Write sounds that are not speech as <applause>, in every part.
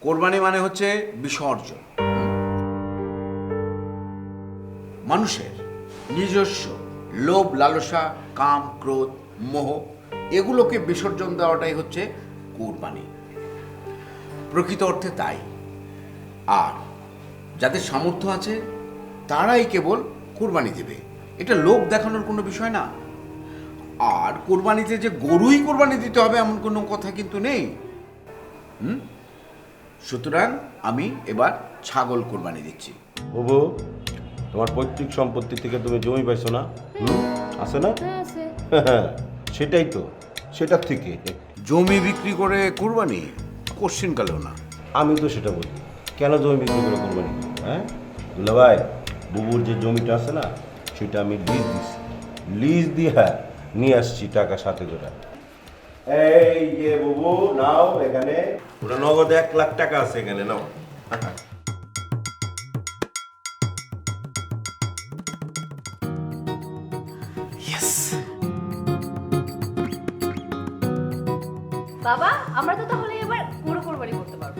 কোরবানি মানে হচ্ছে বিসর্জন। মানুষের নিজস্ব লোভ, লালসা, কাম, ক্রোধ, মোহ, এগুলোকে বিসর্জন দেওয়াটাই হচ্ছে কোরবানি। প্রকৃত অর্থে তাই। আর যাদের সামর্থ্য আছে, তারাই কেবল কোরবানি দেবে। এটা লোক দেখানোর কোনো বিষয় না। আর কোরবানিতে যে গরুই কোরবানি দিতে হবে এমন কোনো কথা কিন্তু নেই। হুম? সুতরাং আমি এবার ছাগল কোরবানি দিচ্ছি। বুবু তোমার পৈতৃক সম্পত্তি থেকে তুমি জমি পাইছো না? হুম? আছে না? হ্যাঁ আছে। <laughs> সেটাই তো সেটার থেকে। জমি বিক্রি করে কোরবানি? কোশ্চিন কালেও না। আমি তো সেটা বলি কেন জমি বিক্রি করে কোরবানি? হ্যাঁ? দুলা ভাই বুবুর যে জমিটা আছে না সেটা আমি লিজ দিছি। লিজ দিয়ে নিয়ে আসছি টাকা সাথে করে। এই যে বুবু নাও এখানে। ওটা নগদ এক লাখ টাকা আছে এখানে নাও। বাবা আমরা তো তাহলে এবার পুরো কোরবানি করতে পারব।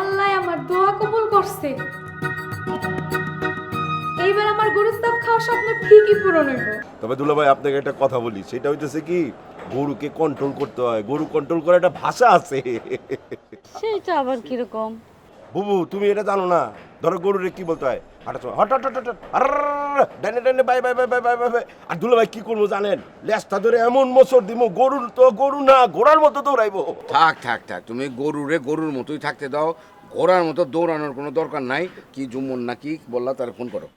আল্লাহ আমার দোয়া কবুল করছে। আমার গরুস্তাব খাওয়ার স্বপ্ন ঠিকই পূরণ হইব। তবে দুলা ভাই আপনাকে একটা কথা বলি সেটা হইতেছে কি গরুকে কন্ট্রোল করতে হয়। গরু কন্ট্রোল করার একটা ভাষা আছে। সেটা আবার কীরকম? বুবু তুমি এটা জানো না? ধরো গরুরে কি বলতে হয়? সময় হট হট হট হট ডানে ডানে bye bye bye bye bye bye bye. আর দুলা ভাই কি করব জানেন? লেজটা ধরে এমন মোচড় দিমো গরুর তো গরু না ঘোড়ার মতো দৌড়াইবো। থাক থাক থাক তুমি গরুরে গরুর মতোই থাকতে দাও। ঘোড়ার মতো দৌড়ানোর কোনো দরকার নাই। কি জুমন নাকি বললা তার ফোন করো।